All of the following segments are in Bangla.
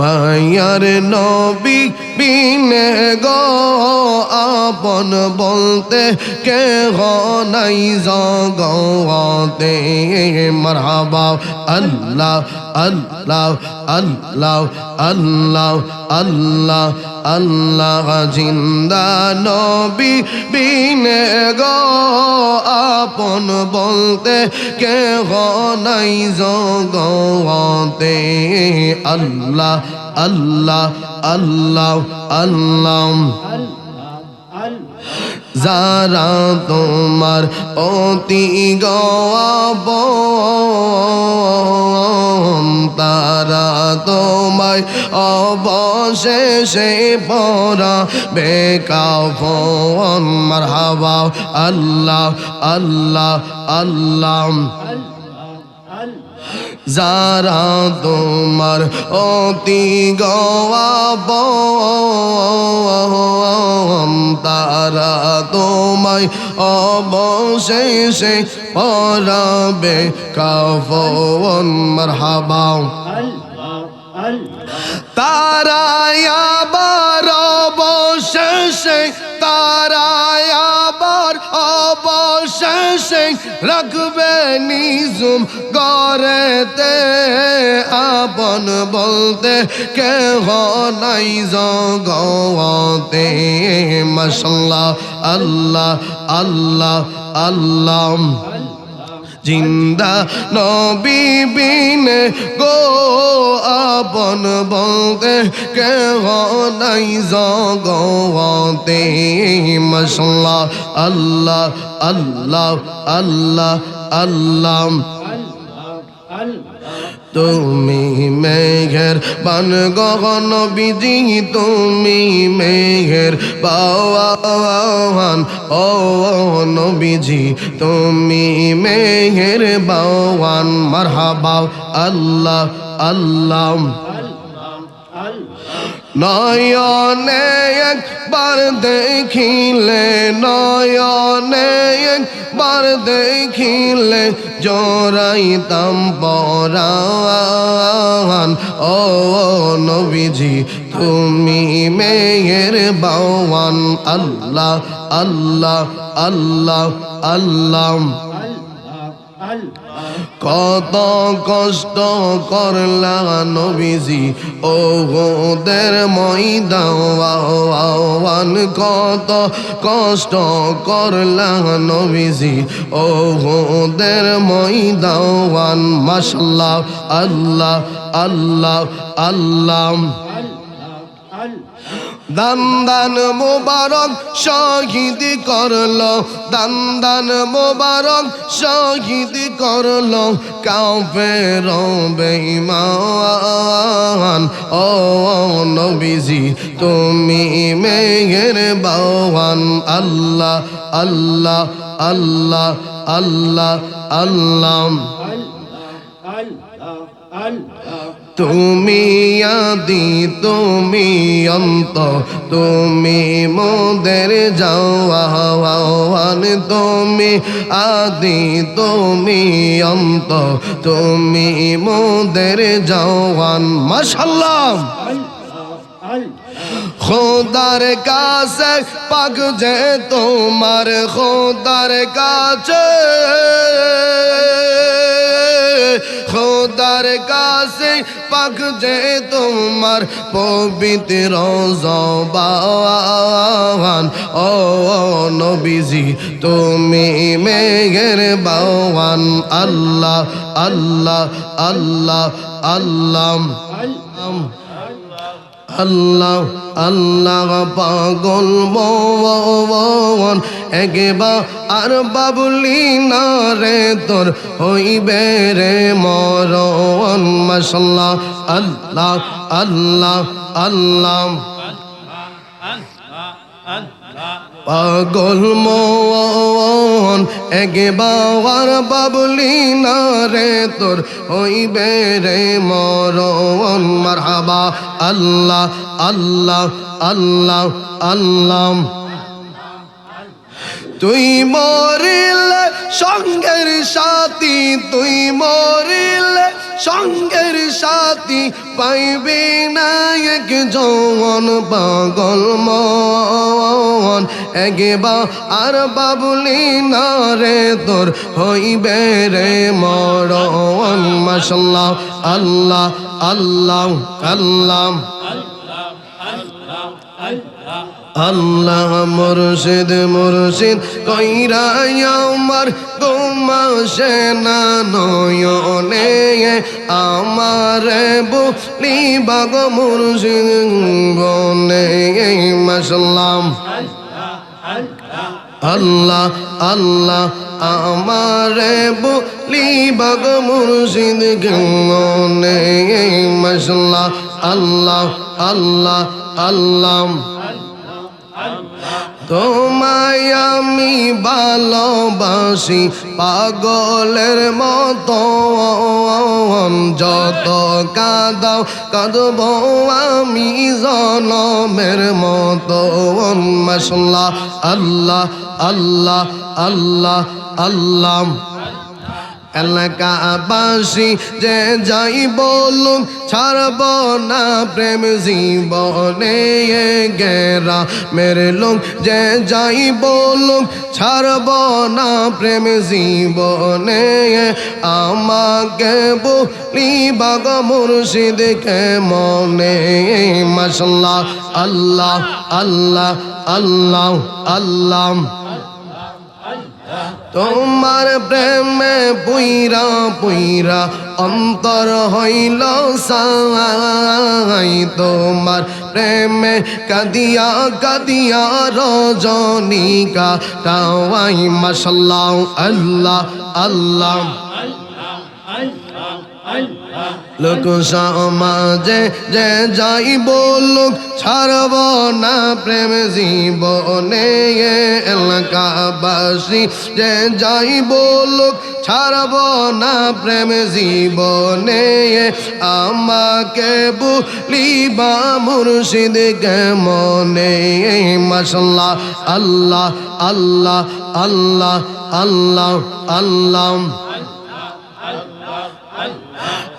মায়ার নবী বিনে গো আপন বলতে কে নাই জগতে। মারহাবা, আল্লাহ আল্লাহ আল্লাহ আল্লাহ আল্লাহ আল্লাহ, জিন্দা নবী বিনে গো আপন বলতে কে নাই জগতে। আল্লাহ আল্লাহ আল্লাহ আল্লাহ। যারা তোমার অতি গব তারা তোমায় অবশেষে পরা বেকাফন মারহাবা আল্লাহ আল্লাহ আল্লাহ। যারা তোমার অতি গওয়াব তারা তোমায় অবশেষে পরাবে। কাফন মারহাবা। তারা আবার অবশেষে তারা অবশেষে রাখবে নিজুম গড়েতে, আপন বলতে কে নাই জগতে। মশাল্লাহ, আল্লাহ আল্লাহ আল্লাহ জিন্দা নবী বিনে গো আপন বলতে কে নাই জগতে। মশলা আল্লাহ আল্লাহ আল্লাহ আল্লাহ তুমি মেঘের বান গগন বিজি তুমি মেঘের বাওয়ান। ও নবীজি, তুমি মেঘের বাওয়ান। মারহাবা, আল্লাহ আল্লাহ নয়নে একবার দেখিলে, নয়নে একবার দেখিলে জোরাইতাম পরান ও নবীজি, তুমি মেয়ের বাওয়ান। আল্লাহ আল্লাহ আল্লাহ আল্লাহ। কত কষ্ট করলা নবীজি ও গোদের ময়দাওয়ান কত কষ্ট করলা নবীজি ও গোদের ময়দাওয়ান মাশাল্লাহ, আল্লাহ আল্লাহ আল্লাহ। দান দান মোবারক শহীদ করল, দান দান মোবারক শহীদ করল, কাফের বেঈমান। ও নবীজি, তুমি মেঘের বাওয়ান আল্লাহ আল্লাহ আল্লাহ আল্লাহ আল্লাহ। তুমি আদি, তুমি অন্ত, তুমি মোদের যাওয়ান তুমি আদি, তুমি অন্ত, তুমি মোদের যাওয়ান। মাশাল্লাহ খোদার কাছে পাক যে তোমার, খোদার কাছে খোদার কাছে পাক যে তোমার পবিত্র জবান। ও নবীজি, তুমি মেঘের বাওয়ান আল্লাহ আল্লাহ আল্লাহ আল্লাহ। আল্লাহ আল্লাহ পাগল মন একবা আর বাবুলি না রে তোর হইবে রে মরণ। মাসাল্লাহ আল্লাহ আল্লাহ আল্লাহ। পাগল মন একবার বাবুলি না রে তোর হইবে রে মরণ। মারহাবা, আল্লাহ আল্লাহ আল্লাহ আল্লাহ। তুই মরিলে সঙ্গের সাথী, তুই মরিলে সঙ্গের সাথী পাইবে না এক যৌন পাগল মন। এগে বা আর বাবুলি না রে তোর হইবে রে মরণ। মাসাল্লাহ আল্লাহ আল্লাহ আল্লাহ। আল্লাহ মুর্শিদ মুর্শিদ, কইরা আমার তোমাসে না, নয়নে আমার বলি বাগ মুর্শিদ, বনে মাসাল্লাম আল্লাহ আল্লাহ আমার বলি বাগ মুর্শিদ গনে মাসাল্লাহ আল্লাহ আল্লাহ আল্লাহ। তোমায় আমি ভালোবাসি, পাগলের মতো। যত কাদাও, কাঁদব আমি জনমের মতো। মশলা আল্লাহ আল্লাহ আল্লাহ আল্লাহ। এলাকাবাসী যে যাই বলুক, ছাড়ব না প্রেম জীবনে গেরা মেরে লোক, যে যাই বলুক, ছাড়ব না প্রেম জীবনে। আমাকে বলি বাগ মুর্শিদকে মনে? মশলা আল্লাহ আল্লাহ আল্লাহ আল্লাহ। তোমার প্রেমে পুইরা পুইরা অন্তর হইল সাই। তোমার প্রেমে কাদিয়া কাদিয়া রজনিকা টাওয়াই মাসাল্লাহ আল্লাহ আল্লাহ। লোক সমাজে যে যাই বলুক, ছাড়ব না প্রেম জীবনে। এলাকাবাসী যে যাই বলুক, ছাড়ব না প্রেম জীবনে। আমাকে বলিবা মুর্শিদকে মনে মশলা আল্লাহ আল্লাহ আল্লাহ আল্লাহ আল্লাহ।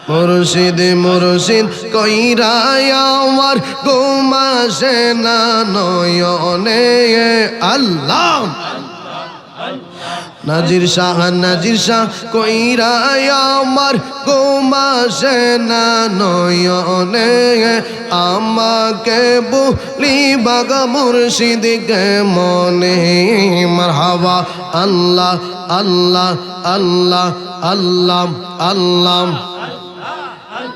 মুর্শিদ মুর্শিদ, কইরাই আমার ঘুমাসে নয়নে। আল্লাহ! নাজির শাহ নাজির শাহ, কইরাই আমার ঘুমাসে নয়নে। আমাকে বলি বাগা মুর্শিদকে মনে? মারহাবা, আল্লাহ আল্লাহ আল্লাহ আল্লাহ আল্লাহ।